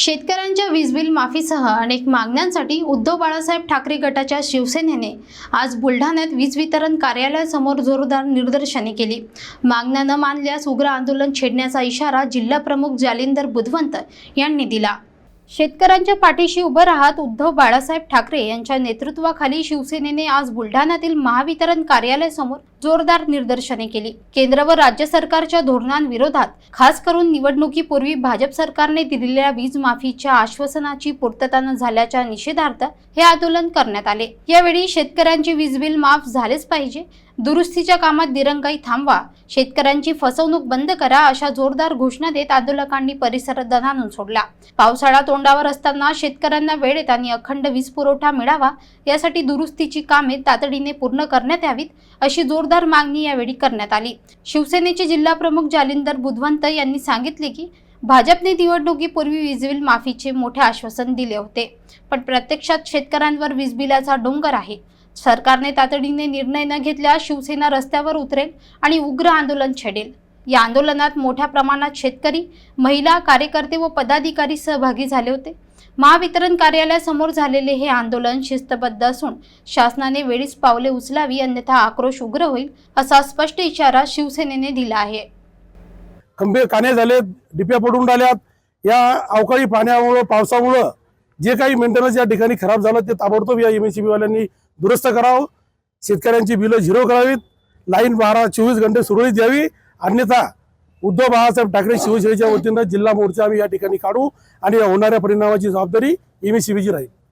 शेतकऱ्यांच्या वीज बिल माफीसह अनेक मागण्यांसाठी उद्धव बाळासाहेब ठाकरे गटाच्या शिवसेनेने आज बुलढाण्यात वीज वितरण कार्यालयासमोर जोरदार निदर्शने केली. मागण्या न मानल्यास उग्र आंदोलन छेडण्याचा इशारा जिल्हाप्रमुख जालिंदर बुधवंत यांनी दिला. शेतकऱ्यांच्या पाठीशी उभं राहत उद्धव बाळासाहेब ठाकरे यांच्या नेतृत्वाखाली शिवसेनेने आज बुलढाण्यातील महावितरण कार्यालयासमोर जोरदार निदर्शने केली. केंद्र व राज्य सरकारच्या धोरणांविरोधात खास करून निवडणुकीपूर्वी भाजप सरकारने दिलेल्या वीज माफीच्या आश्वासनाची पूर्तता न झाल्याच्या निषेधार्थ हे आंदोलन करण्यात आले. यावेळी शेतकऱ्यांचे वीज बिल माफ झालेच पाहिजे दुरुस्तीच्या कामात दिरंगाई थांबवा. शेतकऱ्यांची फसवणूक बंद करा अशा जोरदार घोषणा देत आंदोलकांनी परिसर दणानून सोडला. पावसाळा तोंडावर असताना शेतकऱ्यांना वेळेत आणि अखंड वीज पुरवठा मिळावा यासाठी दुरुस्तीची कामे तातडीने पूर्ण करण्यात यावीत अशी जोरदार मागणी यावेळी करण्यात आली. शिवसेनेचे जिल्हा प्रमुख जालिंदर बुधवंत यांनी सांगितले की भाजपने निवडणुकीपूर्वी वीज बिल माफीचे मोठे आश्वासन दिले होते. पण प्रत्यक्षात शेतकऱ्यांवर वीज बिलाचा डोंगर आहे. सरकारने तातडीने निर्णय न घेतल्यास शिवसेना रस्त्यावर उतरेल आणि उग्र आंदोलन छेडेल. या आंदोलनात मोठ्या प्रमाणात शेतकरी महिला कार्यकर्ते व पदाधिकारी सहभागी झाले होते. महावितरण कार्यालयासमोर झालेले हे आंदोलन शिस्तबद्ध असून शासनाने वेळीच पावले उचलावी अन्यथा आक्रोश उग्र होईल असा स्पष्ट इशारा शिवसेनेने दिला आहे. खंबे काने झालेत डिप्या पडून राहिल्यात. या अवकाळी पाण्यामुळं पावसामुळं जे काही मेंटेनन्स या ठिकाणी खराब झालं ते ताबडतोब या एम एस वाल्यांनी दुरुस्त करावं. शेतकऱ्यांची बिलं झिरो करावीत. लाईन बारा चोवीस घंटे सुरळीत द्यावी अन्यथा उद्धव बाळासाहेब ठाकरे शिवसेनेच्या वतीनं जिल्हा मोर्चा आम्ही या ठिकाणी काढू आणि होणाऱ्या परिणामाची जबाबदारी एम एस राहील.